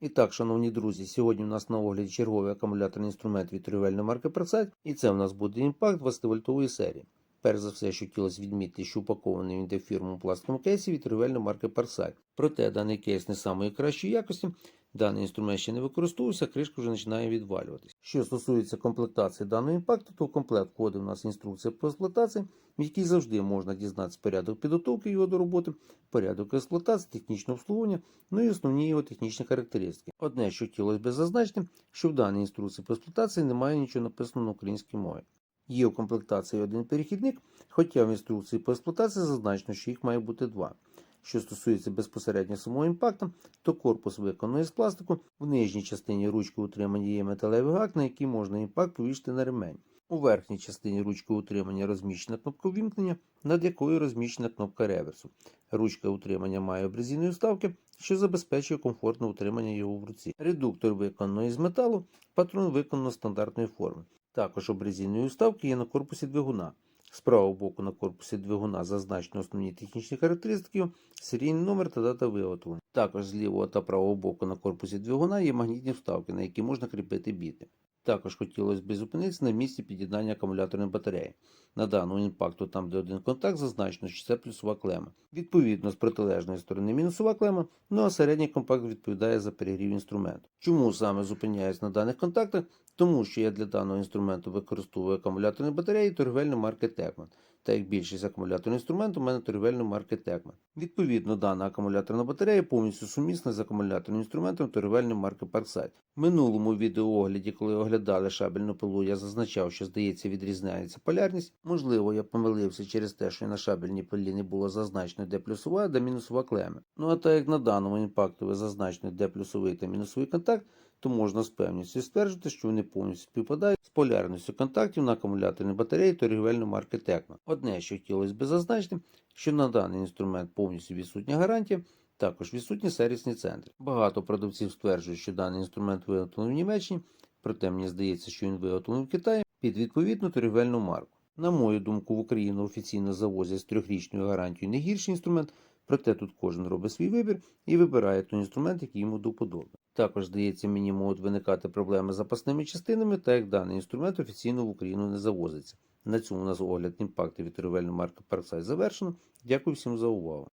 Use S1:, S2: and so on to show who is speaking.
S1: І так, шановні друзі, сьогодні у нас на огляді черговий акумуляторний інструмент від торгівельної марки Persight, і це у нас буде імпакт 20-вольтової серії. Перш за все, що хотілося відмітити, що упакований він йде в фірму пластиковому кейсі від торгівельної марки Persight. Проте даний кейс не самої кращої якості, даний інструмент ще не використовується, кришка вже починає відвалюватись. Що стосується комплектації даного імпакту, то в комплект входить у нас інструкція по експлуатації, в якій завжди можна дізнатися порядок підготовки його до роботи, порядок експлуатації, технічне обслуговування, ну і основні його технічні характеристики. Одне, що хотілося б зазначити, що в даній інструкції по експлуатації немає нічого написано на українській мові. Є у комплектації один перехідник, хоча в інструкції по експлуатації зазначено, що їх має бути два. Що стосується безпосередньо самого імпакту, то корпус виконаний з пластику. В нижній частині ручки утримання є металевий гак, на який можна імпакт повісити на ремень. У верхній частині ручки утримання розміщена кнопка ввімкнення, над якою розміщена кнопка реверсу. Ручка утримання має обрезинної вставки, що забезпечує комфортне утримання його в руці. Редуктор виконано із металу, патрон виконано стандартної форми. Також обрезинної вставки є на корпусі двигуна. З правого боку на корпусі двигуна зазначено основні технічні характеристики, серійний номер та дата виготовлення. Також з лівого та правого боку на корпусі двигуна є магнітні вставки, на які можна кріпити біти. Також хотілося б зупинитися на місці під'єднання акумуляторної батареї. На даному імпакту, там де один контакт, зазначено, що це плюсова клема. Відповідно, з протилежної сторони мінусова клема, ну а середній компакт відповідає за перегрів інструменту. Чому саме зупиняюсь на даних контактах? Тому що я для даного інструменту використовую акумуляторні батареї торгівельної марки Tekman. Та як більшість акумуляторних інструментів у мене торгівельної марки Tekman. Відповідно, дана акумуляторна батарея повністю сумісна з акумуляторним інструментом торгівельної марки Parkside. В минулому відеоогляді, коли оглядали шабельну пилу, я зазначав, що здається відрізняється полярність. Можливо, я помилився через те, що на шабельній пилі не було зазначено де плюсова, де мінусова клеми. Ну а так як на даному імпактові зазначено де плюсовий та мінусовий контакт, то можна з певністю стверджувати, що вони повністю співпадають з полярністю контактів на акумуляторній батареї торгівельної марки Tekman. Одне, що хотілося б зазначити, що на даний інструмент повністю відсутня гарантія, також відсутні сервісні центри. Багато продавців стверджують, що даний інструмент виготовлений в Німеччині, проте мені здається, що він виготовлений в Китаї під відповідну торгівельну марку. На мою думку, в Україну офіційно завозять з трьохрічною гарантією не гірший інструмент, проте тут кожен робить свій вибір і вибирає той інструмент, який йому до вподоби. Також, здається, мені можуть виникати проблеми з запасними частинами, так як даний інструмент офіційно в Україну не завозиться. На цьому у нас огляд імпакту від марки Parkside завершено. Дякую всім за увагу.